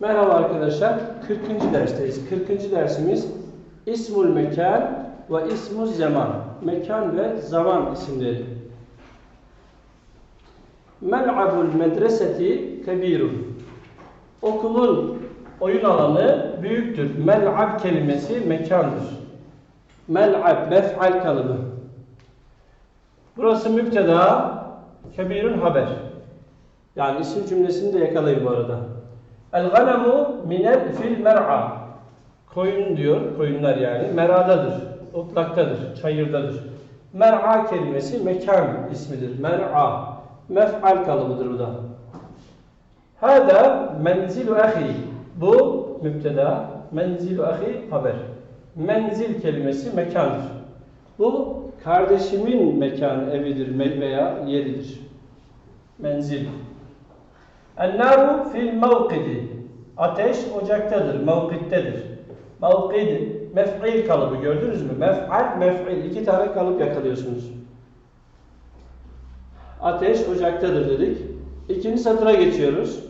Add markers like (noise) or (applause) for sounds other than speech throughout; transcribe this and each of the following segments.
Merhaba arkadaşlar. 40. dersteyiz. 40. dersimiz İsmul Mekan ve İsmuz Zaman. Mekan ve zaman isimleri. Mel'abul medreseti kebirun. Okulun oyun alanı büyüktür. Mel'ab kelimesi mekandır. Mel'ab, mef'al kalıbı. Burası müpteda, kebirun haber. Yani isim cümlesini de yakalayın bu arada. El ganemu minel fil mer'a. Koyun diyor, koyunlar yani. Meradadır, otlaktadır, çayırdadır. Mer'a kelimesi mekan ismidir. Mer'a. Mef'al kalıbıdır bu da. Hada menzilu ahi. Bu müpteda. Menzilu ahi haber. Menzil kelimesi mekandır. Bu kardeşimin mekanı, evidir veya yeridir. Menzil. El-naru fil mevkidi. Ateş ocaktadır, mevkittedir. Mevkid, mef'il kalıbı gördünüz mü? Mef'al, mef'il. iki tane kalıp yakalıyorsunuz. Ateş ocaktadır dedik. İkinci satıra geçiyoruz.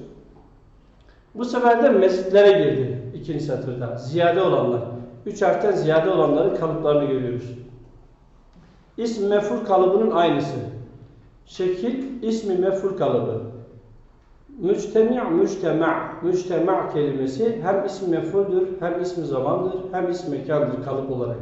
Bu sefer de mescitlere girdi ikinci satırda. Ziyade olanlar. Üç harften ziyade olanların kalıplarını görüyoruz. İsm mef'ul kalıbının aynısı. Şekil ismi mef'ul kalıbı. Müctemi' müctema' müctema' kelimesi hem ismi mef'uldür, hem ismi zamandır, hem ismi mekandır kalıp olarak.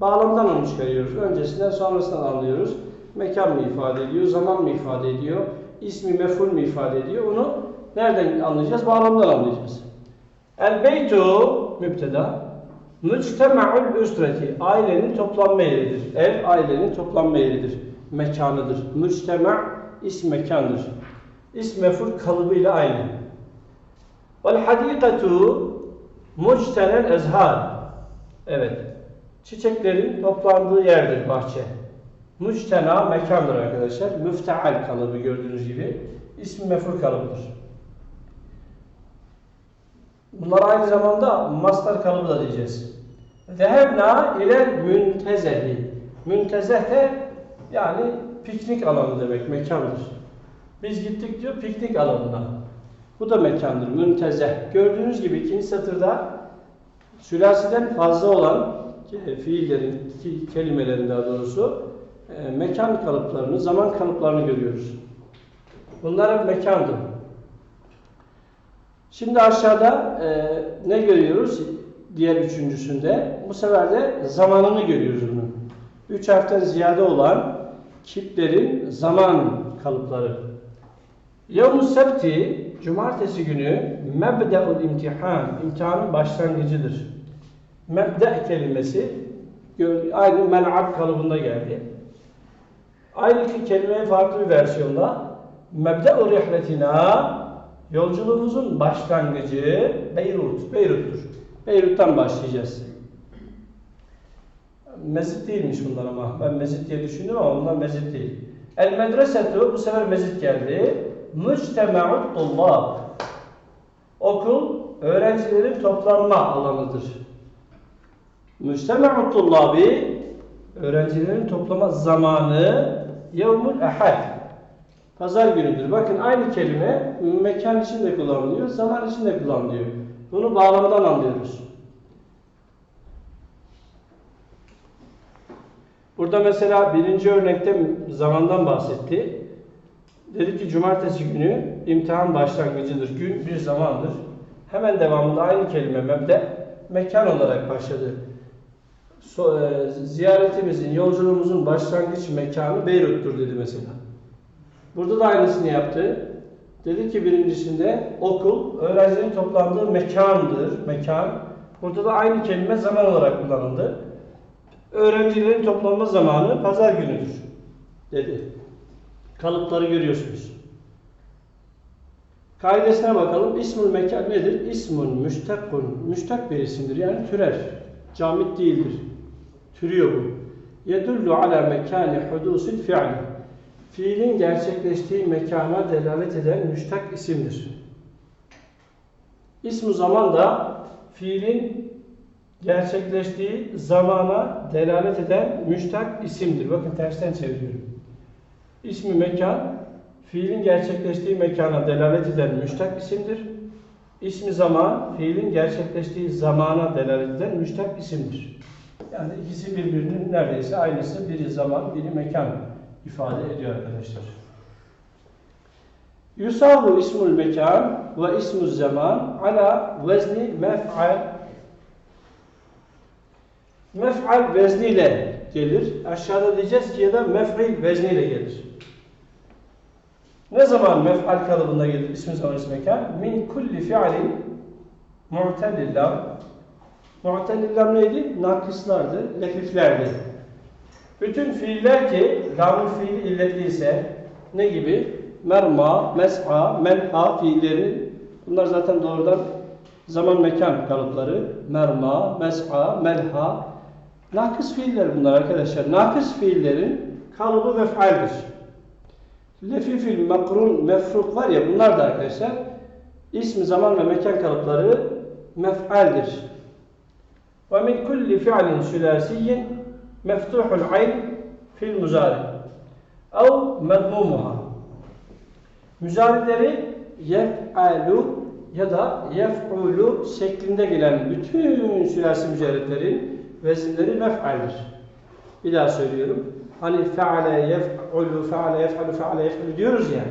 Bağlamdan onu çıkarıyoruz. Öncesinden sonrasından anlıyoruz. Mekan mı ifade ediyor, zaman mı ifade ediyor, ismi mef'ul mü ifade ediyor? Onu nereden anlayacağız? Bağlamdan anlayacağız. El beytu müpteda. Müctema'ul üsreti. Ailenin toplanma yeridir. Ev ailenin toplanma yeridir. Mekanıdır. Müctema' ism mekandır. İsm mef'ul kalıbıyla aynı. Vel hadikatu muctenel ezhar. Evet. Çiçeklerin toplandığı yerdir bahçe. Müctena mekandır arkadaşlar. Müfteal kalıbı gördüğünüz gibi. İsm mef'ul kalıbıdır. Bunlar aynı zamanda mastar kalıbı da diyeceğiz. Zehebna ile müntezehi. Müntezeh de yani piknik alanı demek, mekandır. Biz gittik diyor piknik alanına. Bu da mekandır, müntezeh. Gördüğünüz gibi ikinci satırda sülasiden fazla olan fiillerin, kelimelerin daha doğrusu e, mekan kalıplarını, zaman kalıplarını görüyoruz. Bunlar hep mekandır. Şimdi aşağıda e, ne görüyoruz? Diğer üçüncüsünde. Bu sefer de zamanını görüyoruz bunun. Üç harften ziyade olan kiplerin zaman kalıpları. Yevm-u Sebti, Cumartesi günü mebde'ul imtihan, imtihanın başlangıcıdır. Mebde kelimesi aynı mel'ab kalıbında geldi. Aynı ki kelime farklı bir versiyonda mebde'u rihletina yolculuğumuzun başlangıcı Beyrut, Beyrut'tur. Beyrut'tan başlayacağız. Mezit değilmiş bunlar ama. Ben mezit diye düşündüm ama bunlar mezit değil. El medresetu bu sefer mezit geldi. Müctema'ut tullab. Okul öğrencilerin toplanma alanıdır. Müctema'ut tullabi öğrencilerin toplama zamanı yevmul ehad. Pazar günüdür. Bakın aynı kelime mekan için de kullanılıyor, zaman için de kullanılıyor. Bunu bağlamdan anlıyoruz. Burada mesela birinci örnekte zamandan bahsetti. Dedi ki cumartesi günü imtihan başlangıcıdır. Gün bir zamandır. Hemen devamında aynı kelime mebde mekan olarak başladı. So, e, ziyaretimizin, yolculuğumuzun başlangıç mekanı Beyrut'tur dedi mesela. Burada da aynısını yaptı. Dedi ki birincisinde okul öğrencilerin toplandığı mekandır. Mekan. Burada da aynı kelime zaman olarak kullanıldı. Öğrencilerin toplanma zamanı pazar günüdür dedi. Kalıpları görüyorsunuz. Kaidesine bakalım. İsmül mekan nedir? İsmun müştakun. Müştak bir isimdir. Yani türer. Camit değildir. Türüyor bu. Yedullu ala mekani hudusil fi'li. Fiilin gerçekleştiği mekana delalet eden müştak isimdir. İsmu zaman da fiilin gerçekleştiği zamana delalet eden müştak isimdir. Bakın tersten çeviriyorum. İsmi mekan, fiilin gerçekleştiği mekana delalet eden müştak isimdir. ismi zaman fiilin gerçekleştiği zamana delalet eden müştak isimdir. Yani ikisi birbirinin neredeyse aynısı. Biri zaman, biri mekan ifade ediyor arkadaşlar. Yusavu ismul mekan ve ismul zaman ala vezni mef'al mef'al vezniyle gelir. Aşağıda diyeceğiz ki ya da mef'il vezniyle gelir. Ne zaman mef'al kalıbında gelir ismi ismi mekan? Min kulli fi'lin mu'tellillah Mu'tellillah neydi? Nakıslardı, lefiflerdi. Bütün fiiller ki lamül fiil illetliyse ne gibi? Merma, mes'a, menha fiilleri bunlar zaten doğrudan zaman mekan kalıpları. Merma, mes'a, melha nakıs fiiller bunlar arkadaşlar. Nakıs fiillerin kalıbı mef'aldir. Lefifil, makrun, mefruk var ya bunlar da arkadaşlar ismi zaman ve mekan kalıpları mef'aldir. Ve min kulli fi'lin sülasiyin meftuhul ayn fil muzari ev medmumuha. Müzarileri yef'alu ya da yef'ulu şeklinde gelen bütün sülasi mücerretlerin vezinleri mef'aldir. Bir daha söylüyorum. Hani feale yef'ulu, feale yef'alu, feale yef'ulu diyoruz ya.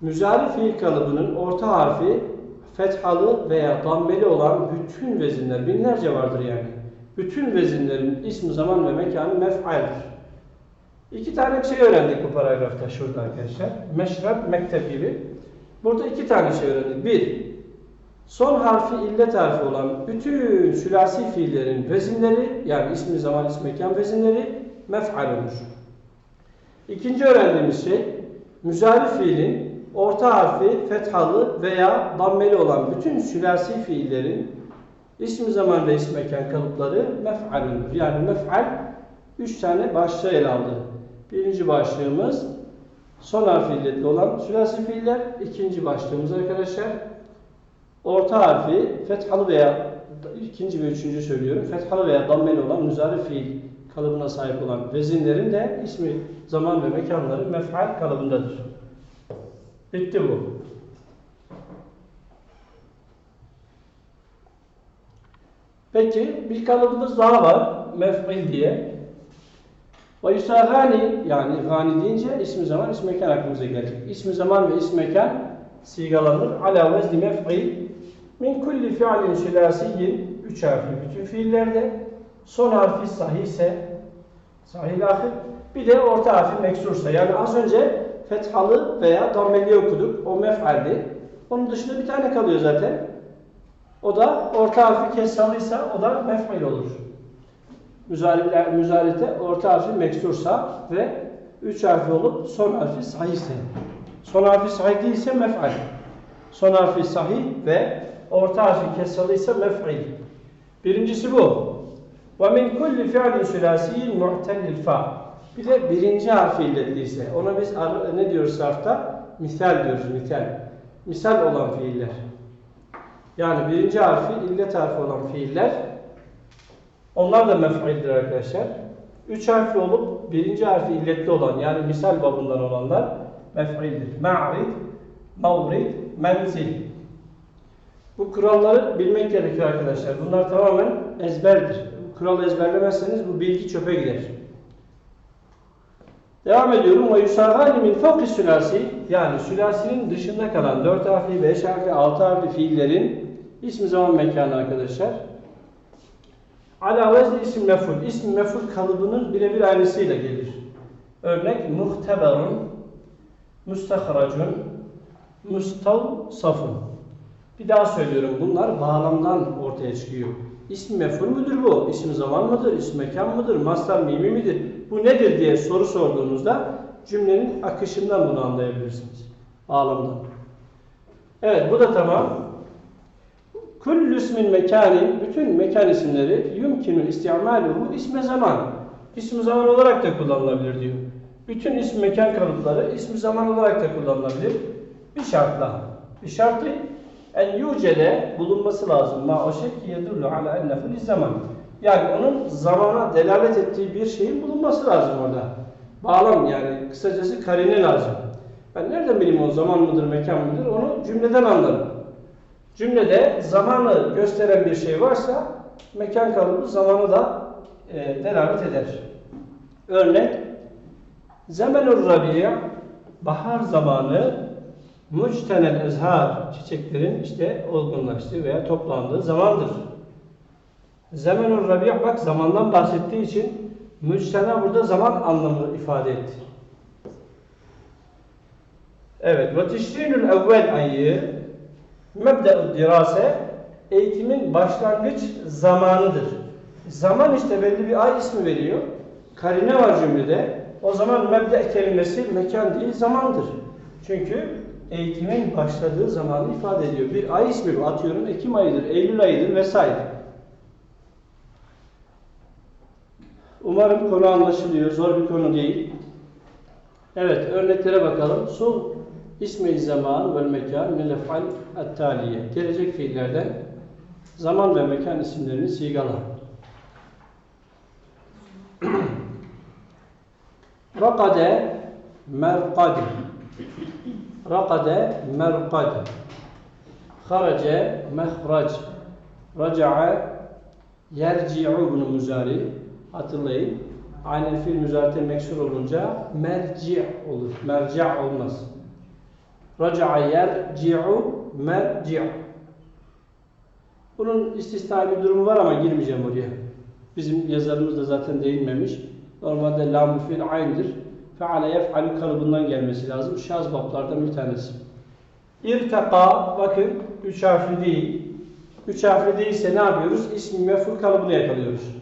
Müzari fiil kalıbının orta harfi fethalı veya dammeli olan bütün vezinler, binlerce vardır yani. Bütün vezinlerin ismi zaman ve mekanı mef'aldir. İki tane şey öğrendik bu paragrafta şurada arkadaşlar. Meşrep, mektep gibi. Burada iki tane şey öğrendik. Bir, son harfi illet harfi olan bütün sülasi fiillerin vezinleri, yani ismi zaman, ismi mekan vezinleri mef'al olur. İkinci öğrendiğimiz şey, müzari fiilin orta harfi fethalı veya dammeli olan bütün sülasi fiillerin ismi zaman ve ismi mekan kalıpları mef'alündür. Yani mef'al üç tane başlığı ele aldı. Birinci başlığımız son harfi illetli olan sülasi fiiller. İkinci başlığımız arkadaşlar orta harfi fethalı veya ikinci ve üçüncü söylüyorum. Fethalı veya dammeli olan müzari fiil kalıbına sahip olan vezinlerin de ismi zaman ve mekanları mef'al kalıbındadır. Bitti bu. Peki bir kalıbımız daha var. Mef'il diye. Ve yusagani yani gani deyince ismi zaman ismi mekan aklımıza gelecek. İsmi zaman ve ismi mekan sigalanır. Ala vezni mef'il min kulli fi'lin sülasiyin üç harfli bütün fiillerde son harfi sahih ise sahih ahir bir de orta harfi meksursa yani az önce fethalı veya dammeli okuduk. O mef'aldi. Onun dışında bir tane kalıyor zaten. O da orta harfi kessalıysa o da mef'il olur. Müzariler, müzarite orta harfi meksursa ve üç harfi olup son harfi sahihse. Son harfi sahih değilse mef'al. Son harfi sahih ve orta harfi kessalıysa mef'il. Birincisi bu. Min kulli fi'lin sülasiyin mu'tellil fa. Bir de birinci harfi illetliyse. Ona biz ne diyoruz sarfta? Misal diyoruz, misal. Misal olan fiiller. Yani birinci harfi illet harfi olan fiiller onlar da mef'ildir arkadaşlar. Üç harfli olup birinci harfi illetli olan yani misal babından olanlar mef'ildir. Ma'rid, mavrid, menzil. Bu kuralları bilmek gerekiyor arkadaşlar. Bunlar tamamen ezberdir. Kuralı ezberlemezseniz bu bilgi çöpe gider. Devam ediyorum. Ve yusarhani min fevki sülasi yani sülasinin dışında kalan 4 harfli, 5 harfli, 6 harfli fiillerin ismi zaman mekanı arkadaşlar. Ala vezni isim meful. İsim meful kalıbının birebir aynısıyla gelir. Örnek muhteberun, mustahracun, mustavsafun. Bir daha söylüyorum. Bunlar bağlamdan ortaya çıkıyor. İsmi meful müdür bu? İsim zaman mıdır? İsim mekan mıdır? Mastar mimi midir? Bu nedir diye soru sorduğunuzda cümlenin akışından bunu anlayabilirsiniz. Bağlamdan. Evet bu da tamam. Kullü ismin mekanin, bütün mekan isimleri yumkinun istimaluhu isme zaman. İsmi zaman olarak da kullanılabilir diyor. Bütün isim mekan kalıpları ismi zaman olarak da kullanılabilir. Bir şartla. Bir şartı en yucede bulunması lazım. Ma o şey ki yedullu ala ennehu zaman. Yani onun zamana delalet ettiği bir şeyin bulunması lazım orada. Bağlam yani kısacası karine lazım. Ben nereden bileyim o zaman mıdır, mekan mıdır onu cümleden anlarım. Cümlede zamanı gösteren bir şey varsa mekan kalıbı zamanı da e, delalet eder. Örnek Zemenur Rabia bahar zamanı Muçtenel ezhar çiçeklerin işte olgunlaştığı veya toplandığı zamandır. Zemenur Rabia bak zamandan bahsettiği için müçtena burada zaman anlamı ifade etti. Evet, ve tişrinül evvel ayı mebde'ü dirase eğitimin başlangıç zamanıdır. Zaman işte belli bir ay ismi veriyor. Karine var cümlede. O zaman mebde kelimesi mekan değil zamandır. Çünkü eğitimin başladığı zamanı ifade ediyor. Bir ay ismi bu. Atıyorum Ekim ayıdır, Eylül ayıdır vesaire. Umarım konu anlaşılıyor. Zor bir konu değil. Evet, örneklere bakalım. Sul ismi zaman ve mekan min lef'al et-taliye. Gelecek fiillerden zaman ve mekan isimlerini sigala. (clears throat) Rakade merkad. Rakade merkad. Harace mehrac. Raca'a yerci'u bunu müzari. Hatırlayın. Aynen fiil müzarite meksur olunca merci olur. Merci olmaz. Raca'a yerci'u merci. Bunun istisna bir durumu var ama girmeyeceğim oraya. Bizim yazarımız da zaten değinmemiş. Normalde lam fiil aynıdır. Feale yef'alu kalıbından gelmesi lazım. Şaz bablardan bir tanesi. İrtaka bakın üç harfli değil. Üç harfli değilse ne yapıyoruz? İsmi mef'ul kalıbını yakalıyoruz.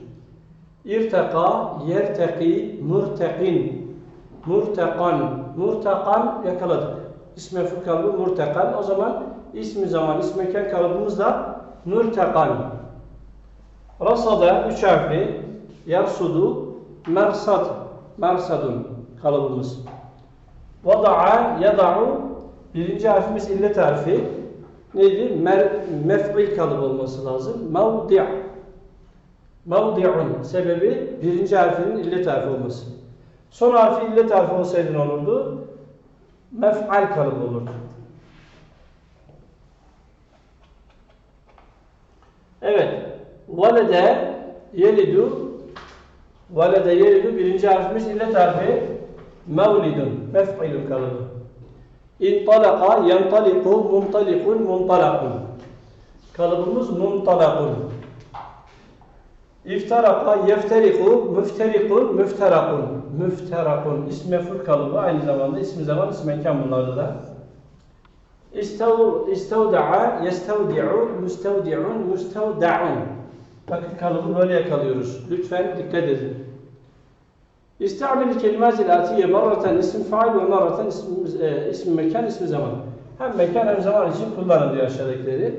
İrtaka, yerteki, murtekin, murtekan, murtekan yakaladık. İsmi mef'ul kalıbı murtekan. O zaman ismi zaman, ismi mekan kalıbımız da murtekan. Rasada üç harfli, yarsudu, mersad, mersadun kalıbımız. Vada'a, yada'u birinci harfimiz illet harfi. Neydi? Mer, mef'il kalıbı olması lazım. Mevdi' Mevdi'un sebebi birinci harfinin illet harfi olması. Son harfi illet harfi olsaydı ne olurdu? Mef'al kalıbı olurdu. Evet. Valede yelidu Valede yelidu birinci harfimiz illet harfi mevlidun mef'ilun kalıbı. İntalaka yantaliku muntalikun muntalakun. Kalıbımız muntalakun. İftaraka yefteriku müfterikun müfterakun. Müfterakun. İsm mef'ul kalıbı aynı zamanda ismi zaman ismi mekan bunlarda da. İstav, istavda'a yestavdi'u müstavdi'un müstavda'un. Bakın kalıbı böyle yakalıyoruz. Lütfen dikkat edin. İstamil kelimazil atiye marraten isim fail ve marraten isim, e, isim mekan, ismi zaman. Hem mekan hem zaman için kullanın diyor aşağıdakileri.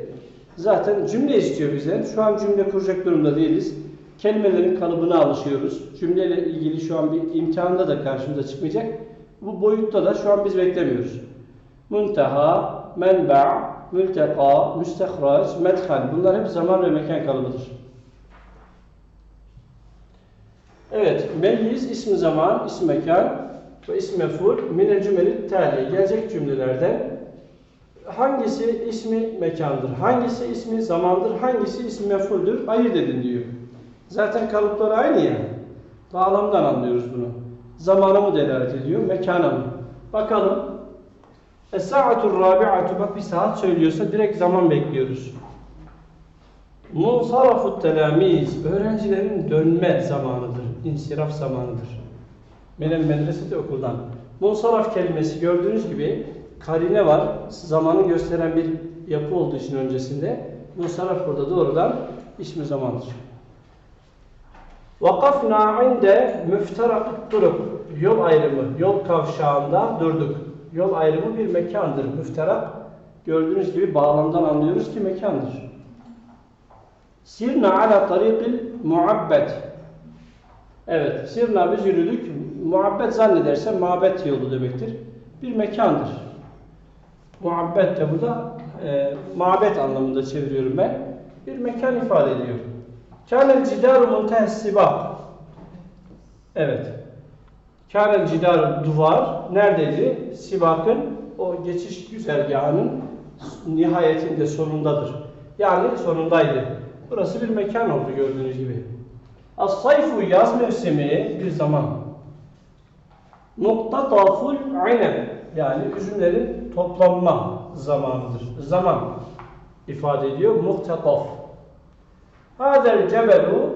Zaten cümle istiyor bizden. Şu an cümle kuracak durumda değiliz. Kelimelerin kalıbına alışıyoruz. Cümleyle ilgili şu an bir imtihanda da karşımıza çıkmayacak. Bu boyutta da şu an biz beklemiyoruz. Muntaha, menba, mülteka, müstehraç, medhal. Bunlar hep zaman ve mekan kalıbıdır. Evet, meyyiz ismi zaman, ismi mekan ve ismi mef'ul minel cümeli tali. Gelecek cümlelerden hangisi ismi mekandır, hangisi ismi zamandır, hangisi ismi mef'uldür ayırt edin diyor. Zaten kalıpları aynı ya. Bağlamdan anlıyoruz bunu. Zamana mı delalet ediyor, mekana mı? Bakalım. Es-sa'atur rabi'atu bak bir saat söylüyorsa direkt zaman bekliyoruz. Munsarafut telamiz öğrencilerin dönme zamanıdır, insiraf zamanıdır. Menel medreseti okuldan. Munsaraf kelimesi gördüğünüz gibi karine var, zamanı gösteren bir yapı olduğu için öncesinde. Munsaraf burada doğrudan ismi zamandır. Vakafna inde müfterakut turuk. Yol ayrımı, yol kavşağında durduk. Yol ayrımı bir mekandır. Müfterak gördüğünüz gibi bağlamdan anlıyoruz ki mekandır. Sirna ala tarikil muabbet. Evet, sirna biz yürüdük. Muabbet zannedersen mabet yolu demektir. Bir mekandır. Muabbet de burada e, mabet anlamında çeviriyorum ben. Bir mekan ifade ediyor. Kânel cidaru muntehessibak. Evet. Kânel cidaru duvar neredeydi? Sibak'ın o geçiş güzergahının nihayetinde sonundadır. Yani sonundaydı. Burası bir mekan oldu gördüğünüz gibi. As-sayfu yaz mevsimi bir zaman. Muktataful aynen yani üzümlerin toplanma zamanıdır. Zaman ifade ediyor. Muktataf. Hadel cebelu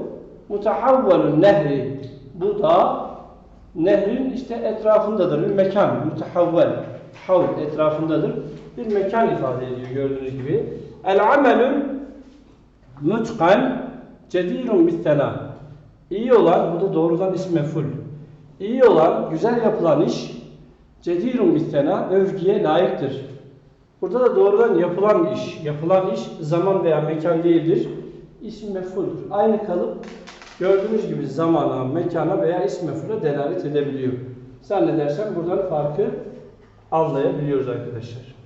mutahavvelun nehri. Bu da nehrin işte etrafındadır. Bir mekan. Mutahavvel. Havl etrafındadır. Bir mekan ifade ediyor gördüğünüz gibi. El amelun mutkan cedirun bittena. İyi olan, bu da doğrudan ism meful. İyi olan, güzel yapılan iş cedirun bittena, övgüye layıktır. Burada da doğrudan yapılan iş, yapılan iş zaman veya mekan değildir. İsim mefuldur. Aynı kalıp gördüğünüz gibi zamana, mekana veya isim mefule delalet edebiliyor. Zannedersem buradan farkı anlayabiliyoruz arkadaşlar.